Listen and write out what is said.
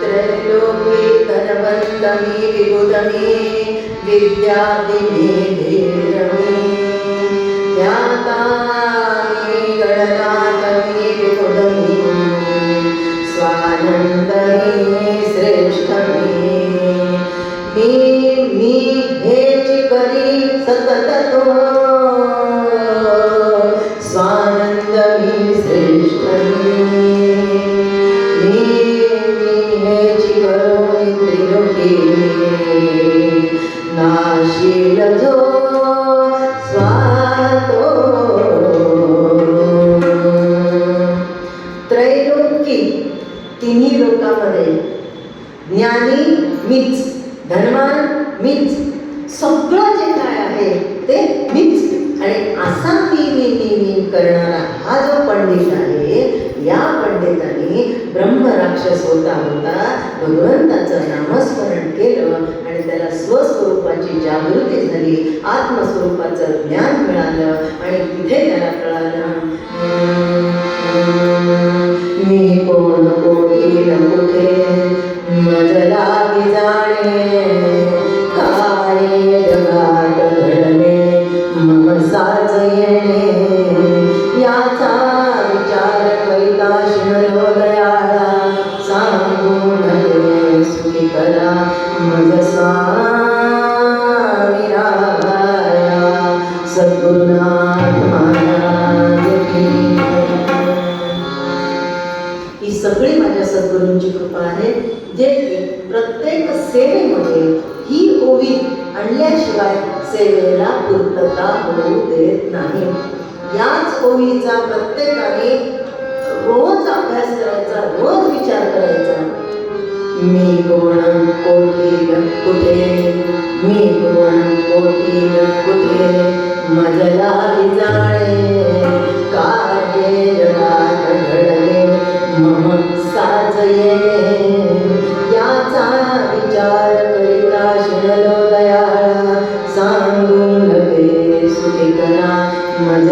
ತ್ರೈಲೋಕಿ ಧನವಂತಮಿ ವಿಭುಧಮಿ ವಿದ್ಯಾದಿನಿ ಧೀರಮಿ ಜ್ಞಾತಾಮಿ ಗಣನಾಥಮಿ ವಿಭುಧಮಿ ಸ್ವಾನಂದಮಿ ಶ್ರೇಷ್ಠಮಿ ನೀ ನೀ ಹೇ ಚಿಕರಿ ಸತತ ತೋ तिन्ही लोकांमध्ये ज्ञानी मीच धनवान मीच सगळं जे काय आहे ते मीच आणि असा मी मी मी मी करणारा हा जो पंडित आहे या पंडितांनी ब्रह्मराक्षस होता होता भगवंताचं नामस्मरण केलं आणि त्याला स्वस्वरूपाची जागृती झाली आत्मस्वरूपाचं ज्ञान मिळालं आणि तिथे त्याला कळालं मी कोण कोणी न कुठे मजला जाणे? काय जगात घडले मम साच ही सगळी माझ्या सद्गुरूंची कृपा आहे. जे प्रत्येक सेवेमध्ये ही ओवी आणल्याशिवाय सेवेला पूर्तता होऊ देत नाही. याच ओवीचा प्रत्येकाने रोज अभ्यास करायचा रोज विचार करायचा. मी कोणं कोटी कुठे? मी कोणं कोटी कुठे? मजला जाणे काय जगात घडले मम साचये याचा विचार करिता शिणलो दयाळा सांगून लगे सुखी करा मज